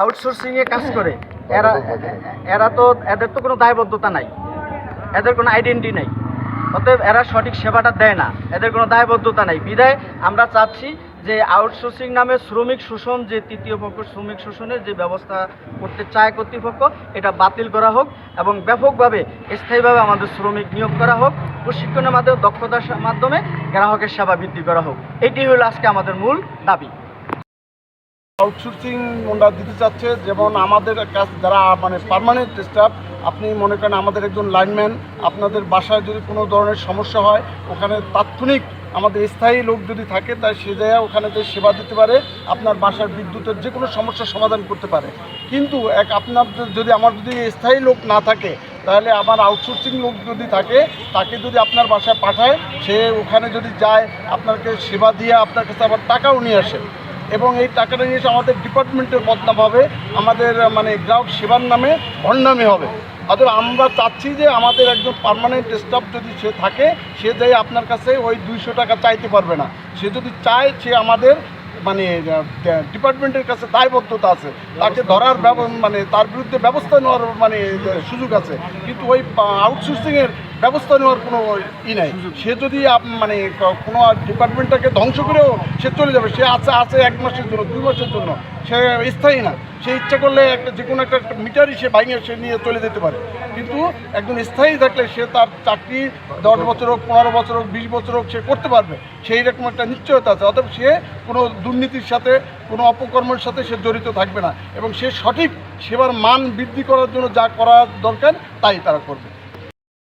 Outsourcing এ কাজ করে। এরা এরা তো, এদের তো কোনো দায়বদ্ধতা নাই। এদের কোনো আইডেন্টি নাই। অতএব এরা সঠিক সেবাটা দেয় না। এদের কোনো দায়বদ্ধতা নাই। বিদায়, আমরা চাচ্ছি যে আউটসোর্সিং নামে শ্রমিক শোষণ, যে তৃতীয় পক্ষ শ্রমিক শোষণের যে ব্যবস্থা করতে চায় কর্তৃপক্ষ, এটা বাতিল করা হোক এবং ব্যাপকভাবে, স্থায়ীভাবে আমাদের শ্রমিক নিয়োগ করা হোক, প্রশিক্ষণের মাধ্যমে, দক্ষতার মাধ্যমে গ্রাহকের সেবা বৃদ্ধি করা হোক। এটি হলো আজকে আমাদের মূল দাবি। আউটসোর্সিং ওনারা দিতে চাচ্ছে, যেমন আমাদের কাছ যারা মানে পার্মানেন্ট স্টাফ আপনি মনে করেন আমাদের একজন লাইনম্যান আপনাদের বাসায় যদি কোনো ধরনের সমস্যা হয়, ওখানে তাৎক্ষণিক আমাদের স্থায়ী লোক যদি থাকে, তাই সে জায়গায় ওখানে যে সেবা দিতে পারে, আপনার বাসার বিদ্যুতের যে কোনো সমস্যার সমাধান করতে পারে। কিন্তু এক আপনার যদি আমার যদি স্থায়ী লোক না থাকে, তাহলে আমার আউটসোর্সিং লোক যদি থাকে, তাকে যদি আপনার বাসায় পাঠায়, সে ওখানে যদি যায়, আপনাকে সেবা দিয়ে আপনার কাছে আবার টাকাও নিয়ে আসে। এবং এই টাকাটা নিয়ে আমাদের ডিপার্টমেন্টের বদনাম হবে আমাদের মানে গ্রাহক সেবার নামে ভণ্ডামি হবে। অতএব আমরা চাচ্ছি যে আমাদের একজন পার্মানেন্ট স্টাফ যদি সে থাকে সে যাই আপনার কাছে ওই দুইশো টাকা চাইতে পারবে না। সে যদি চায় সে আমাদের মানে ডিপার্টমেন্টের কাছে দায়বদ্ধতা আছে। তাকে ধরার ব্যব- মানে তার বিরুদ্ধে ব্যবস্থা নেওয়ার মানে সুযোগ আছে। কিন্তু ওই আউটসোর্সিংয়ের ব্যবস্থা নেওয়ার কোনো ই নাই। সে যদি মানে কোনো ডিপার্টমেন্টটাকে ধ্বংস করেও সে চলে যাবে, সে আছে আছে এক মাসের জন্য, দুই মাসের জন্য, সে স্থায়ী না। সে ইচ্ছা করলে একটা যে কোনো একটা মিটারই সে ভাঙে সে নিয়ে চলে যেতে পারে। কিন্তু একজন স্থায়ী থাকলে সে তার চাকরি দশ বছর হোক, পনেরো বছর হোক, বিশ বছর হোক সে করতে পারবে। সেই রকম একটা নিশ্চয়তা আছে। অতএব সে কোনো দুর্নীতির সাথে, কোনো অপকর্মের সাথে সে জড়িত থাকবে না। এবং সে সঠিক সেবার মান বৃদ্ধি করার জন্য যা করা দরকার, তাই তারা করবে।